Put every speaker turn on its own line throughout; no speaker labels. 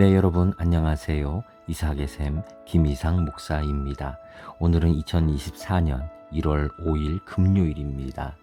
네, 여러분 안녕하세요. 이삭의 샘 김이상 목사입니다. 오늘은 2024년 1월 5일 금요일입니다.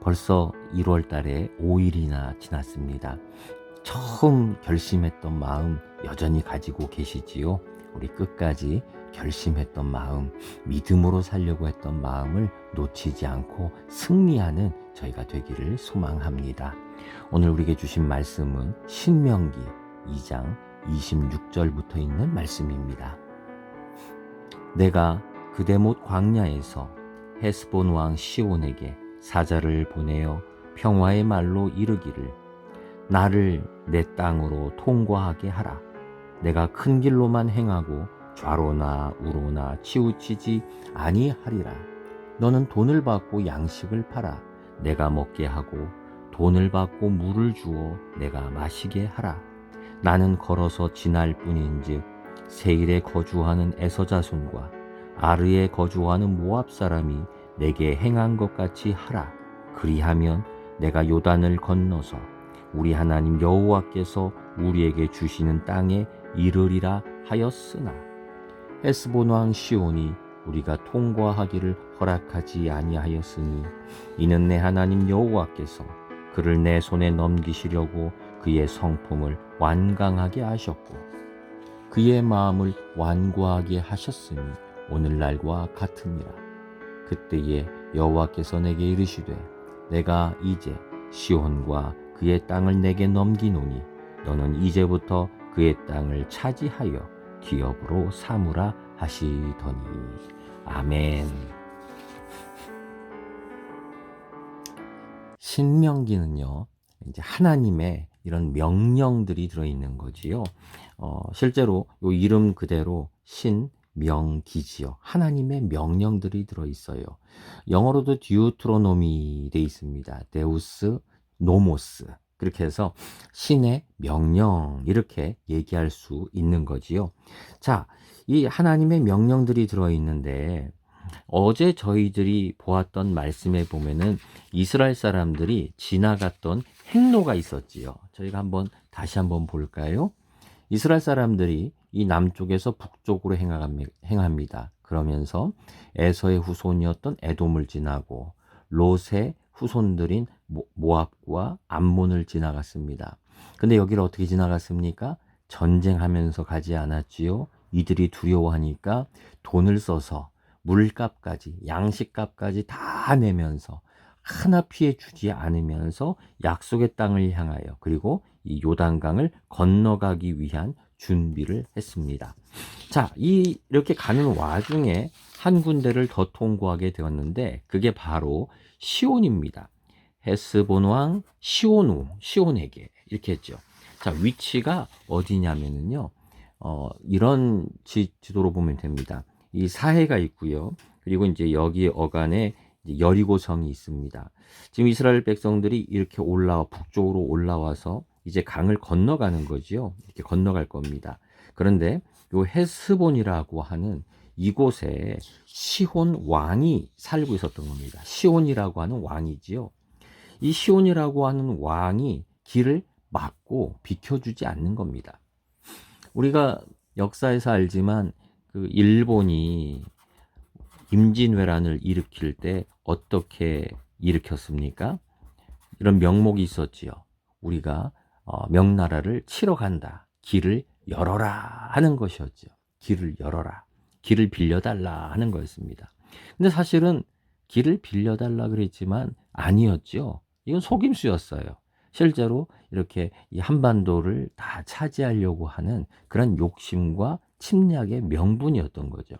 벌써 1월 달에 5일이나 지났습니다. 처음 결심했던 마음 여전히 가지고 계시지요? 우리 끝까지 결심했던 마음, 믿음으로 살려고 했던 마음을 놓치지 않고 승리하는 저희가 되기를 소망합니다. 오늘 우리에게 주신 말씀은 신명기 2장 26절부터 있는 말씀입니다. 내가 그대 못 광야에서 헤스본 왕 시온에게 사자를 보내어 평화의 말로 이르기를 나를 내 땅으로 통과하게 하라. 내가 큰 길로만 행하고 좌로나 우로나 치우치지 아니하리라. 너는 돈을 받고 양식을 팔아 내가 먹게 하고 돈을 받고 물을 주어 내가 마시게 하라. 나는 걸어서 지날 뿐인즉 세일에 거주하는 에서 자손과 아르에 거주하는 모압 사람이 내게 행한 것 같이 하라. 그리하면 내가 요단을 건너서 우리 하나님 여호와께서 우리에게 주시는 땅에 이르리라 하였으나 헤스본 왕 시온이 우리가 통과하기를 허락하지 아니하였으니 이는 내 하나님 여호와께서 그를 내 손에 넘기시려고 그의 성품을 완강하게 하셨고 그의 마음을 완고하게 하셨으니 오늘날과 같으니라 그때에 여호와께서 내게 이르시되 내가 이제 시온과 그의 땅을 내게 넘기노니 너는 이제부터 그의 땅을 차지하여 기업으로 삼으라 하시더니 아멘. 신명기는요, 이제 하나님의 이런 명령들이 들어있는 거지요. 어, 실제로 이 이름 그대로 신 명기지요. 하나님의 명령들이 들어있어요. 영어로도 듀트로노미 돼 있습니다. 데우스 노모스. 그렇게 해서 신의 명령 이렇게 얘기할 수 있는 거지요. 자, 이 하나님의 명령들이 들어 있는데 어제 저희들이 보았던 말씀에 보면은 이스라엘 사람들이 지나갔던 행로가 있었지요. 저희가 한번 다시 한번 볼까요? 이스라엘 사람들이 이 남쪽에서 북쪽으로 행합니다. 그러면서 에서의 후손이었던 에돔을 지나고 롯의 후손들인 모압과 암몬을 지나갔습니다. 근데 여기를 어떻게 지나갔습니까? 전쟁하면서 가지 않았지요. 이들이 두려워하니까 돈을 써서 물값까지 양식값까지 다 내면서 하나 피해 주지 않으면서 약속의 땅을 향하여 그리고 이 요단강을 건너가기 위한 준비를 했습니다. 자, 이 이렇게 가는 와중에 한 군데를 더 통과하게 되었는데 그게 바로 시온입니다. 헤스본 왕 시온우 시온에게 이렇게 했죠. 자, 위치가 어디냐면은요. 어, 이런 지, 지도로 보면 됩니다. 이 사해가 있고요. 그리고 이제 여기 어간에 여리고성이 있습니다. 지금 이스라엘 백성들이 이렇게 올라와 북쪽으로 올라와서 이제 강을 건너가는 거지요. 이렇게 건너갈 겁니다. 그런데 요 헤스본이라고 하는 이곳에 시혼 왕이 살고 있었던 겁니다. 시온이라고 하는 왕이지요. 이 시온이라고 하는 왕이 길을 막고 비켜주지 않는 겁니다. 우리가 역사에서 알지만 그 일본이 임진왜란을 일으킬 때 어떻게 일으켰습니까? 이런 명목이 있었지요. 우리가 어, 명나라를 치러 간다. 길을 열어라 하는 것이었죠. 길을 열어라. 길을 빌려달라 하는 거였습니다. 근데 사실은 길을 빌려달라 그랬지만 아니었죠. 이건 속임수였어요. 실제로 이렇게 이 한반도를 다 차지하려고 하는 그런 욕심과 침략의 명분이었던 거죠.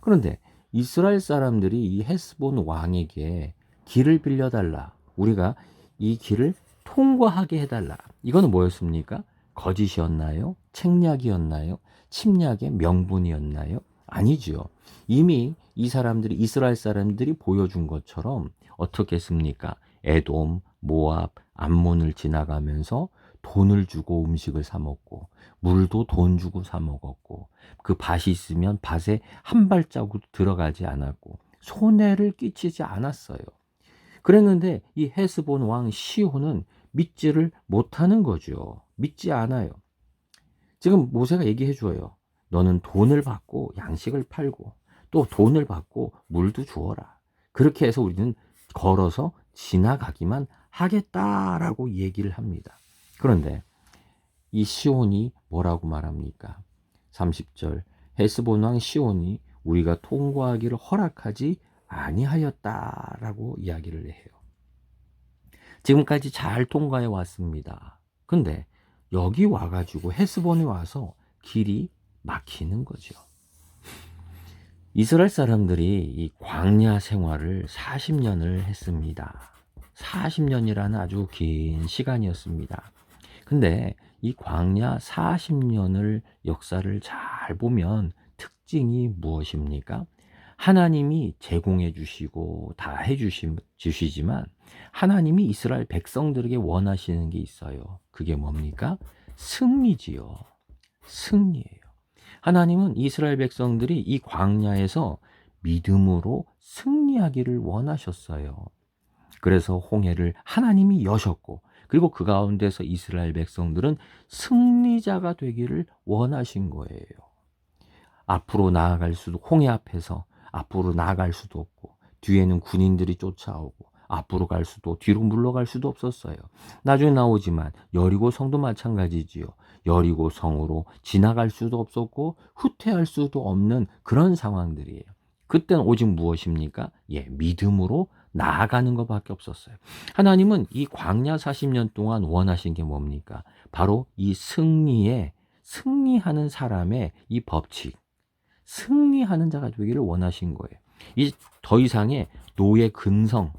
그런데 이스라엘 사람들이 이 헤스본 왕에게 길을 빌려달라. 우리가 이 길을 통과하게 해달라. 이거는 뭐였습니까? 거짓이었나요? 책략이었나요? 침략의 명분이었나요? 아니죠. 이미 이 사람들이 이스라엘 사람들이 보여준 것처럼 어떻게 했습니까? 에돔, 모압, 암몬을 지나가면서 돈을 주고 음식을 사 먹고 물도 돈 주고 사 먹었고 그 밭이 있으면 밭에 한 발자국 들어가지 않았고 손해를 끼치지 않았어요. 그랬는데 이 헤스본 왕 시호는 믿지를 못하는 거죠. 믿지 않아요. 지금 모세가 얘기해 줘요. 너는 돈을 받고 양식을 팔고 또 돈을 받고 물도 주어라. 그렇게 해서 우리는 걸어서 지나가기만 하겠다라고 얘기를 합니다. 그런데 이 시온이 뭐라고 말합니까? 30절 헤스본 왕 시온이 우리가 통과하기를 허락하지 아니하였다라고 이야기를 해요. 지금까지 잘 통과해 왔습니다. 근데 여기 와가지고 헤스본에 와서 길이 막히는 거죠. 이스라엘 사람들이 이 광야 생활을 40년을 했습니다. 40년이라는 아주 긴 시간이었습니다. 근데 이 광야 40년을 역사를 잘 보면 특징이 무엇입니까? 하나님이 제공해 주시고 다 해 주시지만 하나님이 이스라엘 백성들에게 원하시는 게 있어요. 그게 뭡니까? 승리지요. 승리예요. 하나님은 이스라엘 백성들이 이 광야에서 믿음으로 승리하기를 원하셨어요. 그래서 홍해를 하나님이 여셨고 그리고 그 가운데서 이스라엘 백성들은 승리자가 되기를 원하신 거예요. 앞으로 나아갈 수도 홍해 앞에서 앞으로 나아갈 수도 없고 뒤에는 군인들이 쫓아오고 앞으로 갈 수도 뒤로 물러갈 수도 없었어요. 나중에 나오지만 여리고 성도 마찬가지지요. 여리고 성으로 지나갈 수도 없었고 후퇴할 수도 없는 그런 상황들이에요. 그때는 오직 무엇입니까? 예, 믿음으로 나아가는 것밖에 없었어요. 하나님은 이 광야 40년 동안 원하신 게 뭡니까? 바로 이 승리에 승리하는 사람의 이 법칙, 승리하는 자가 되기를 원하신 거예요. 이 더 이상의 노예 근성,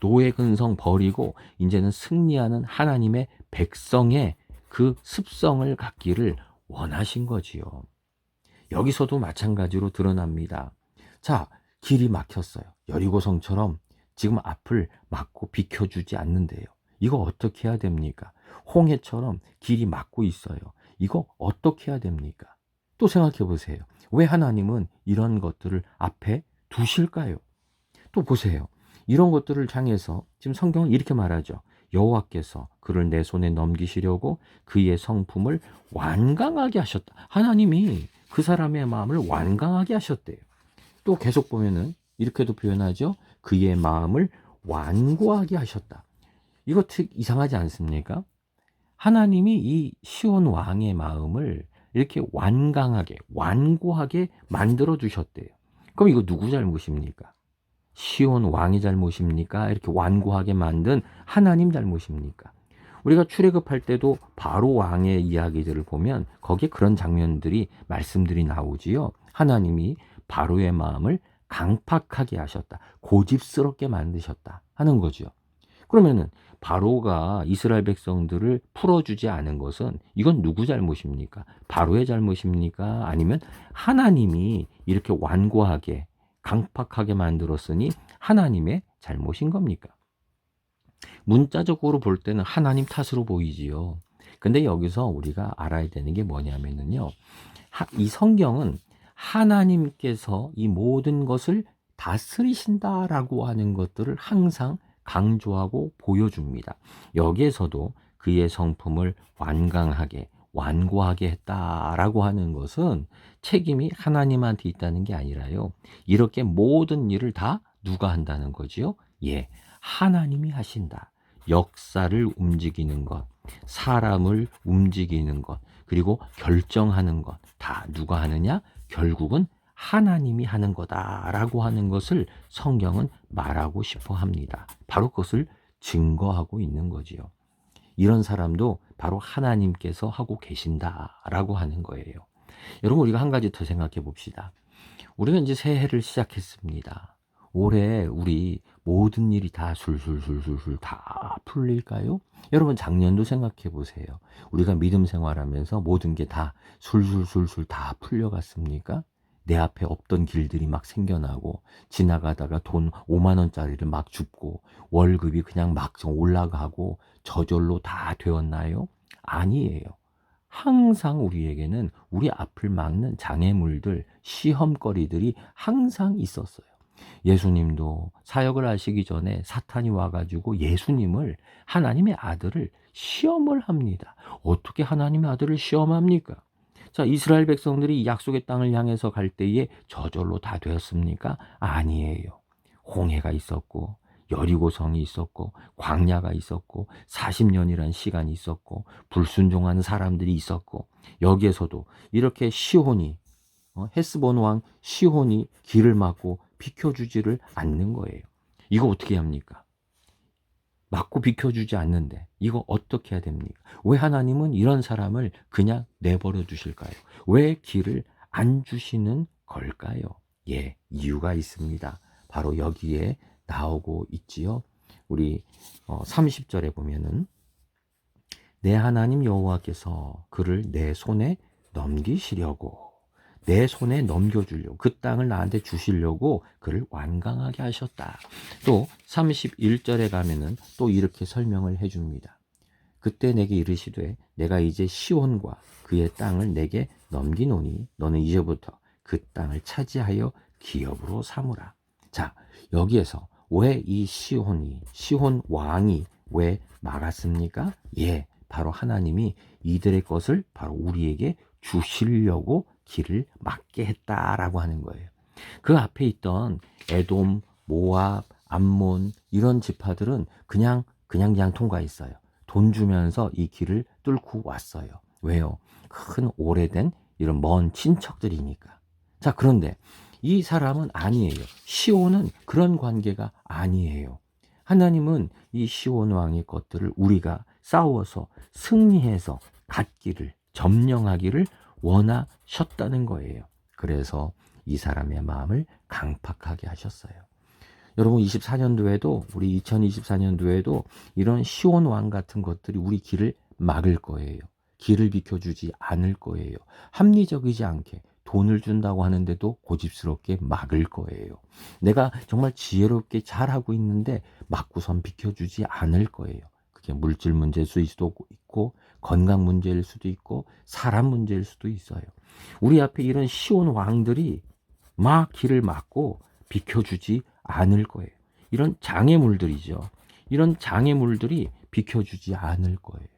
노예 근성 버리고 이제는 승리하는 하나님의 백성의 그 습성을 갖기를 원하신 거지요. 여기서도 마찬가지로 드러납니다. 자, 길이 막혔어요. 여리고성처럼 지금 앞을 막고 비켜주지 않는데요. 이거 어떻게 해야 됩니까? 홍해처럼 길이 막고 있어요. 이거 어떻게 해야 됩니까? 또 생각해 보세요. 왜 하나님은 이런 것들을 앞에 두실까요? 또 보세요. 이런 것들을 향해서 지금 성경은 이렇게 말하죠. 여호와께서 그를 내 손에 넘기시려고 그의 성품을 완강하게 하셨다. 하나님이 그 사람의 마음을 완강하게 하셨대요. 또 계속 보면은 이렇게도 표현하죠. 그의 마음을 완고하게 하셨다. 이거 특 이상하지 않습니까? 하나님이 이 시온 왕의 마음을 이렇게 완강하게, 완고하게 만들어 두셨대요. 그럼 이거 누구 잘못입니까? 시온 왕의 잘못입니까? 이렇게 완고하게 만든 하나님 잘못입니까? 우리가 출애굽할 때도 바로 왕의 이야기들을 보면 거기에 그런 장면들이 말씀들이 나오지요. 하나님이 바로의 마음을 강팍하게 하셨다. 고집스럽게 만드셨다 하는 거죠. 그러면은 바로가 이스라엘 백성들을 풀어주지 않은 것은 이건 누구 잘못입니까? 바로의 잘못입니까? 아니면 하나님이 이렇게 완고하게 강팍하게 만들었으니 하나님의 잘못인 겁니까? 문자적으로 볼 때는 하나님 탓으로 보이지요. 근데 여기서 우리가 알아야 되는 게 뭐냐면은요. 이 성경은 하나님께서 이 모든 것을 다스리신다라고 하는 것들을 항상 강조하고 보여줍니다. 여기에서도 그의 성품을 완강하게 완고하게 했다라고 하는 것은 책임이 하나님한테 있다는 게 아니라요. 이렇게 모든 일을 다 누가 한다는 거지요? 예, 하나님이 하신다. 역사를 움직이는 것, 사람을 움직이는 것, 그리고 결정하는 것, 다 누가 하느냐? 결국은 하나님이 하는 거다라고 하는 것을 성경은 말하고 싶어 합니다. 바로 그것을 증거하고 있는 거지요. 이런 사람도 바로 하나님께서 하고 계신다라고 하는 거예요. 여러분, 우리가 한 가지 더 생각해 봅시다. 우리가 이제 새해를 시작했습니다. 올해 우리 모든 일이 다 술술술술술 다 풀릴까요? 여러분 작년도 생각해 보세요. 우리가 믿음 생활하면서 모든 게 다 술술술술 다 풀려갔습니까? 내 앞에 없던 길들이 막 생겨나고 지나가다가 돈 5만 원짜리를 막 줍고 월급이 그냥 막 올라가고 저절로 다 되었나요? 아니에요. 항상 우리에게는 우리 앞을 막는 장애물들, 시험거리들이 항상 있었어요. 예수님도 사역을 하시기 전에 사탄이 와가지고 예수님을 하나님의 아들을 시험을 합니다. 어떻게 하나님의 아들을 시험합니까? 자, 이스라엘 백성들이 약속의 땅을 향해서 갈 때에 저절로 다 되었습니까? 아니에요. 홍해가 있었고, 여리고성이 있었고, 광야가 있었고, 40년이란 시간이 있었고, 불순종하는 사람들이 있었고, 여기에서도 이렇게 시혼이, 어, 헤스본 왕 시혼이 길을 막고 비켜주지를 않는 거예요. 이거 어떻게 합니까? 막고 비켜주지 않는데 이거 어떻게 해야 됩니까? 왜 하나님은 이런 사람을 그냥 내버려 두실까요? 왜 길을 안 주시는 걸까요? 예, 이유가 있습니다. 바로 여기에 나오고 있지요. 우리 30절에 보면은 내 하나님 여호와께서 그를 내 손에 넘기시려고 내 손에 넘겨주려고 그 땅을 나한테 주시려고 그를 완강하게 하셨다. 또 31절에 가면은 또 이렇게 설명을 해줍니다. 그때 내게 이르시되 내가 이제 시온과 그의 땅을 내게 넘기노니 너는 이제부터 그 땅을 차지하여 기업으로 삼으라. 자 여기에서 왜 이 시온이 시온 왕이 왜 막았습니까? 예, 바로 하나님이 이들의 것을 바로 우리에게 주시려고 길을 막게 했다라고 하는 거예요. 그 앞에 있던 에돔, 모압, 암몬 이런 지파들은 그냥 그냥 그냥 통과했어요. 돈 주면서 이 길을 뚫고 왔어요. 왜요? 큰 오래된 이런 먼 친척들이니까. 자, 그런데 이 사람은 아니에요. 시온은 그런 관계가 아니에요. 하나님은 이 시온 왕의 것들을 우리가 싸워서 승리해서 갖기를 점령하기를 원하셨다는 거예요. 그래서 이 사람의 마음을 강팍하게 하셨어요. 여러분 24년도에도 우리 2024년도에도 이런 시온 왕 같은 것들이 우리 길을 막을 거예요. 길을 비켜주지 않을 거예요. 합리적이지 않게 돈을 준다고 하는데도 고집스럽게 막을 거예요. 내가 정말 지혜롭게 잘하고 있는데 막고선 비켜주지 않을 거예요. 그게 물질 문제일 수도 있고 건강 문제일 수도 있고 사람 문제일 수도 있어요. 우리 앞에 이런 시온 왕들이 막 길을 막고 비켜주지 않을 거예요. 이런 장애물들이죠. 이런 장애물들이 비켜주지 않을 거예요.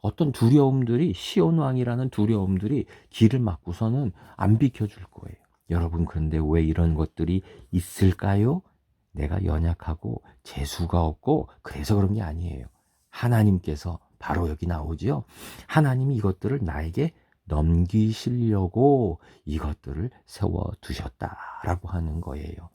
어떤 두려움들이 시온 왕이라는 두려움들이 길을 막고서는 안 비켜줄 거예요. 여러분 그런데 왜 이런 것들이 있을까요? 내가 연약하고 재수가 없고 그래서 그런 게 아니에요. 하나님께서 바로 여기 나오지요. 하나님이 이것들을 나에게 넘기시려고 이것들을 세워 두셨다라고 하는 거예요.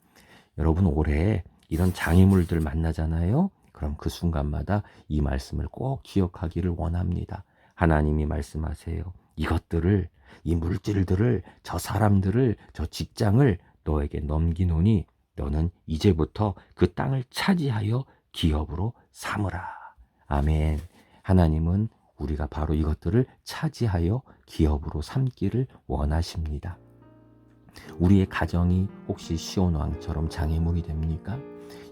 여러분 올해 이런 장애물들 만나잖아요. 그럼 그 순간마다 이 말씀을 꼭 기억하기를 원합니다. 하나님이 말씀하세요. 이것들을 이 물질들을 저 사람들을 저 직장을 너에게 넘기노니 너는 이제부터 그 땅을 차지하여 기업으로 삼으라. 아멘. 하나님은 우리가 바로 이것들을 차지하여 기업으로 삼기를 원하십니다. 우리의 가정이 혹시 시온왕처럼 장애물이 됩니까?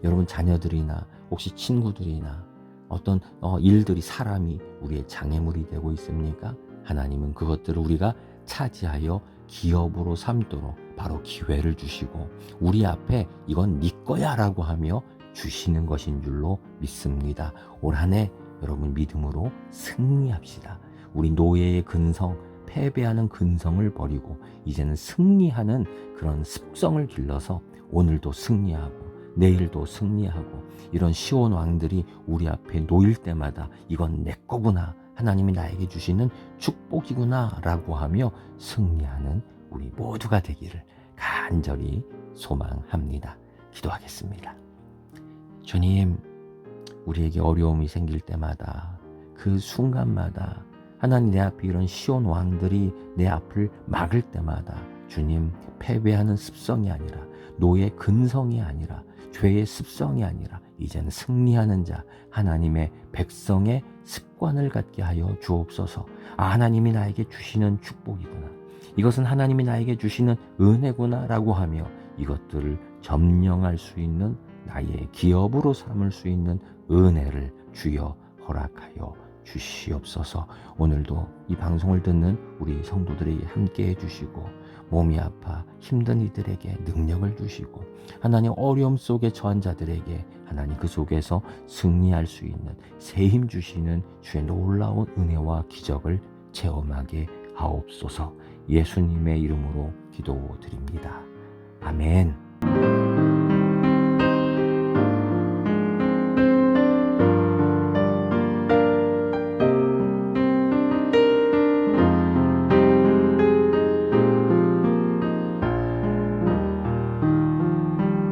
여러분 자녀들이나 혹시 친구들이나 어떤 어, 일들이 사람이 우리의 장애물이 되고 있습니까? 하나님은 그것들을 우리가 차지하여 기업으로 삼도록 바로 기회를 주시고 우리 앞에 이건 네 거야라고 하며 주시는 것인 줄로 믿습니다. 올 한해 여러분 믿음으로 승리합시다. 우리 노예의 근성, 패배하는 근성을 버리고 이제는 승리하는 그런 습성을 길러서 오늘도 승리하고 내일도 승리하고 이런 시온 왕들이 우리 앞에 놓일 때마다 이건 내 거구나. 하나님이 나에게 주시는 축복이구나 라고 하며 승리하는 우리 모두가 되기를 간절히 소망합니다. 기도하겠습니다. 주님, 우리에게 어려움이 생길 때마다 그 순간마다 하나님 내 앞에 이런 시온 왕들이 내 앞을 막을 때마다 주님 패배하는 습성이 아니라 노예 근성이 아니라 죄의 습성이 아니라 이제는 승리하는 자 하나님의 백성의 습관을 갖게 하여 주옵소서. 아, 하나님이 나에게 주시는 축복이구나. 이것은 하나님이 나에게 주시는 은혜구나라고 하며 이것들을 점령할 수 있는 나의 기업으로 삼을 수 있는 은혜를 주여 허락하여 주시옵소서. 오늘도 이 방송을 듣는 우리 성도들에게 함께 해주시고 몸이 아파 힘든 이들에게 능력을 주시고 하나님 어려움 속에 처한 자들에게 하나님 그 속에서 승리할 수 있는 새 힘 주시는 주의 놀라운 은혜와 기적을 체험하게 하옵소서 예수님의 이름으로 기도드립니다. 아멘.